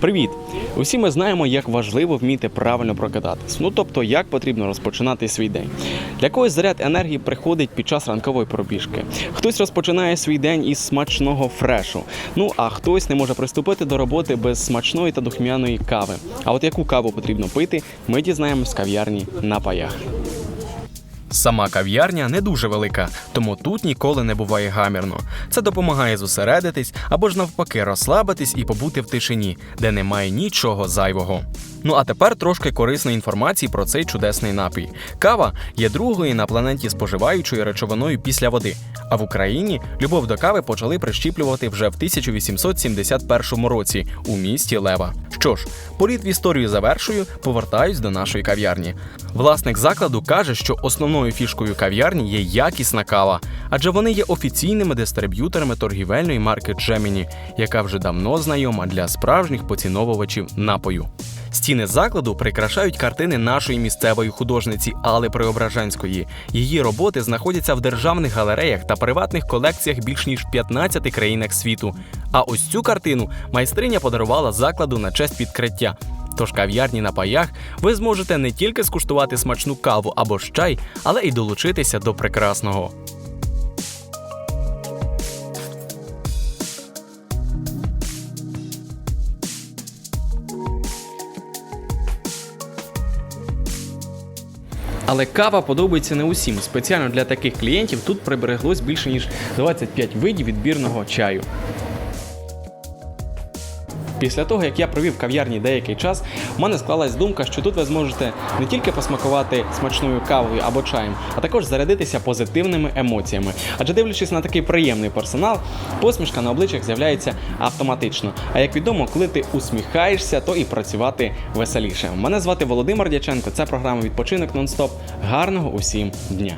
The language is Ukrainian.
Привіт! Усі ми знаємо, як важливо вміти правильно прокидатись. Ну тобто, як потрібно розпочинати свій день. Для когось заряд енергії приходить під час ранкової пробіжки. Хтось розпочинає свій день із смачного фрешу. Ну а хтось не може приступити до роботи без смачної та духмяної кави. А от яку каву потрібно пити, ми дізнаємось з кав'ярні на паях. Сама кав'ярня не дуже велика, тому тут ніколи не буває гамірно. Це допомагає зосередитись або ж навпаки розслабитись і побути в тишині, де немає нічого зайвого. Ну а тепер трошки корисної інформації про цей чудесний напій. Кава є другою на планеті споживаючою речовиною після води. А в Україні любов до кави почали прищіплювати вже в 1871 році у місті Лева. Що ж, політ в історію завершую, повертаюсь до нашої кав'ярні. Власник закладу каже, що основною фішкою кав'ярні є якісна кава, адже вони є офіційними дистриб'юторами торгівельної марки Gemini, яка вже давно знайома для справжніх поціновувачів напою. Стіни закладу прикрашають картини нашої місцевої художниці Алли Преображенської. Її роботи знаходяться в державних галереях та приватних колекціях більш ніж в 15 країнах світу. А ось цю картину майстриня подарувала закладу на честь відкриття. Тож кав'ярні на паях ви зможете не тільки скуштувати смачну каву або ж чай, але й долучитися до прекрасного. Але кава подобається не усім. Спеціально для таких клієнтів тут прибереглось більше ніж 25 видів відбірного чаю. Після того, як я провів в кав'ярні деякий час, в мене склалась думка, що тут ви зможете не тільки посмакувати смачною кавою або чаєм, а також зарядитися позитивними емоціями. Адже дивлячись на такий приємний персонал, посмішка на обличчях з'являється автоматично. А як відомо, коли ти усміхаєшся, то і працювати веселіше. Мене звати Володимир Дяченко. Це програма Відпочинок нон-стоп. Гарного усім дня!